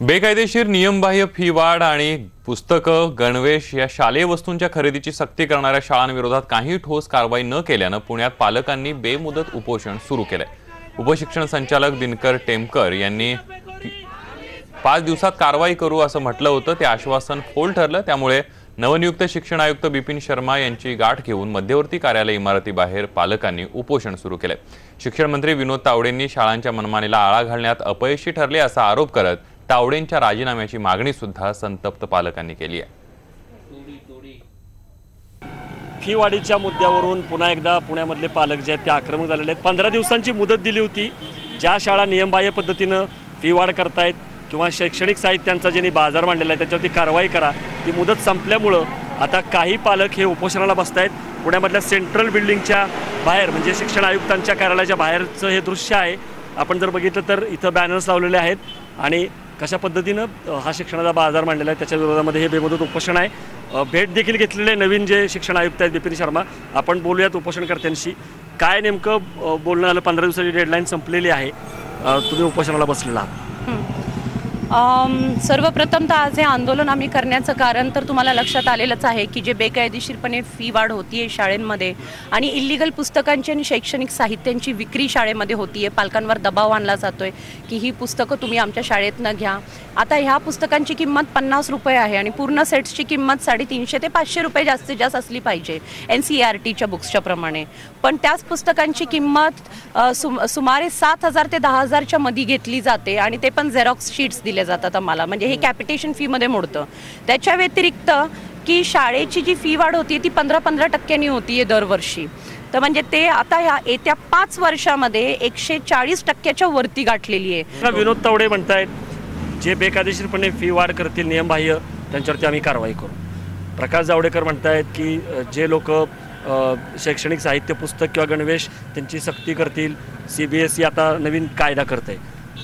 बेकायदेशीर नियमबाह्य फी वाढ आणि पुस्तकं गणवेश या शालेय वस्तूंच्या खरेदीची सक्ती करणाऱ्या शाळांविरोधात काही ठोस कारवाई न केल्यानं पुण्यात पालकांनी बेमुदत उपोषण सुरू केलंय. उपशिक्षण संचालक दिनकर टेमकर यांनी पाच दिवसात कारवाई करू असं म्हटलं होतं. ते आश्वासन फोल ठरलं. त्यामुळे नवनियुक्त शिक्षण आयुक्त बिपिन शर्मा यांची गाठ घेऊन मध्यवर्ती कार्यालय इमारतीबाहेर पालकांनी उपोषण सुरू केलं शिक्षण मंत्री विनोद तावडेंनी शाळांच्या मनमानीला आळा घालण्यात अपयशी ठरले असा आरोप करत तावडेंच्या राजीनाम्याची मागणी सुद्धा संतप्त पालकांनी केली आहे. फी वाढीच्या मुद्द्यावरून पुन्हा एकदा पुण्यामधले पालक जे आहेत ते आक्रमक झालेले आहेत. पंधरा दिवसांची मुदत दिली होती. ज्या शाळा नियमबाह्य पद्धतीनं फी वाढ करतायत किंवा शैक्षणिक साहित्यांचा ज्यांनी बाजार मांडलेला आहे त्याच्यावरती कारवाई करा ती मुदत संपल्यामुळं आता काही पालक हे उपोषणाला बसत आहेत पुण्यामधल्या सेंट्रल बिल्डिंगच्या बाहेर म्हणजे शिक्षण आयुक्तांच्या कार्यालयाच्या बाहेरचं हे दृश्य आहे. आपण जर बघितलं तर इथं बॅनर्स लावलेले आहेत आणि कशा पद्धतीनं हा शिक्षणाचा बाजार मांडलेला आहे त्याच्या विरोधामध्ये हे बेमुदत उपोषण आहे. भेट देखील घेतलेले नवीन जे शिक्षण आयुक्त आहेत बिपिन शर्मा आपण बोलूयात उपोषणकर्त्यांशी. काय नेमकं बोलणं आलं पंधरा दिवसाची डेडलाईन संपलेली आहे. तुम्ही उपोषणाला बसलेला आहात. सर्वप्रथम तर आज हे आंदोलन आम्ही करण्याचं कारण तर तुम्हाला लक्षात आलेलंच आहे की जे बेकायदेशीरपणे फी वाढ होती आहे शाळेंमध्ये आणि इलिगल पुस्तकांची आणि शैक्षणिक साहित्यांची विक्री शाळेमध्ये होती आहे पालकांवर दबाव आणला जातो आहे की ही पुस्तकं तुम्ही आमच्या शाळेतनं घ्या. आता ह्या पुस्तकांची किंमत पन्नास रुपये आहे आणि पूर्ण सेट्सची किंमत साडेतीनशे ते पाचशे रुपये जास्तीत जास्त असली पाहिजे एन सी आर टीच्या बुक्सच्या प्रमाणे. पण त्याच पुस्तकांची किंमत सुम सुमारे सात हजार ते दहा हजारच्या मध्ये घेतली जाते आणि ते पण झेरॉक्स शीट्स दिली जातात आम्हाला. म्हणजे हे कॅपिटेशन फीमध्ये मोडतं. त्याच्या व्यतिरिक्त की शाळेची जी फी वाढ होती ती पंधरा पंधरा टक्क्यांनी होतीये दरवर्षी. तर म्हणजे ते आता ह्या येत्या पाच वर्षामध्ये एकशे चाळीस टक्क्याच्या वरती गाठलेली आहे. विनोद तावडे म्हणतायत जे बेकायदेशीरपणे फी वाढ करतील नियमबाह्य त्यांच्यावरती आम्ही कारवाई करू. प्रकाश जावडेकर म्हणतायत की जे लोक शैक्षणिक साहित्य पुस्तक किंवा गणवेश त्यांची सक्ती करतील सी बी एस ई आता नवीन कायदा करत आहे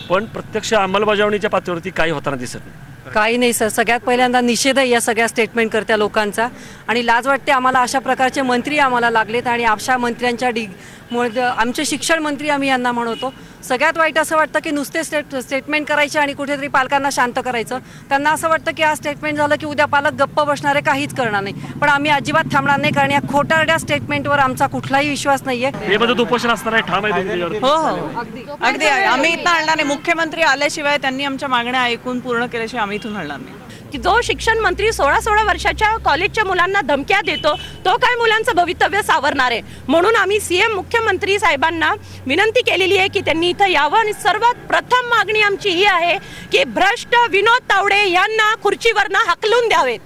पण प्रत्यक्ष अंमलबजावणीच्या पातळीवरती काही होताना दिसत नाही. काही नाही सर. सगळ्यात पहिल्यांदा निषेध आहे या सगळ्या स्टेटमेंट करत्या लोकांचा. आणि लाज वाटते आम्हाला अशा प्रकारचे मंत्री आम्हाला लागलेत आणि अशा मंत्र्यांच्या डी मुळे आमचे शिक्षण मंत्री आम्ही यांना म्हणतो. सगळ्यात वाईट असं वाटतं की नुसते स्टेट स्टेटमेंट करायचे आणि कुठेतरी पालकांना शांत करायचं. त्यांना असं वाटतं की आज स्टेटमेंट झालं की उद्या पालक गप्प बसणारे काहीच करणार नाही. पण आम्ही अजिबात थांबणार नाही कारण या खोटारड्या स्टेटमेंटवर आमचा कुठलाही विश्वास नाहीये. हे मदत उपोषण असणार आहे? हो हो. अगदी. आम्ही इथं आणणार नाही. मुख्यमंत्री आल्याशिवाय त्यांनी आमच्या मागण्या ऐकून पूर्ण केल्याशिवाय आम्ही इथून हलणार नाही. की जो शिक्षण मंत्री सोळा सोळा वर्षाच्या कॉलेजच्या मुलांना धमक्या देतो तो काय मुलांचं भवितव्य सावरणार आहे? म्हणून आम्ही सीएम मुख्यमंत्री साहेबांना विनंती केलेली आहे की त्यांनी इथं यावं आणि सर्वात प्रथम मागणी आमची ही आहे की भ्रष्ट विनोद तावडे यांना खुर्चीवरनं हकलून द्यावेत.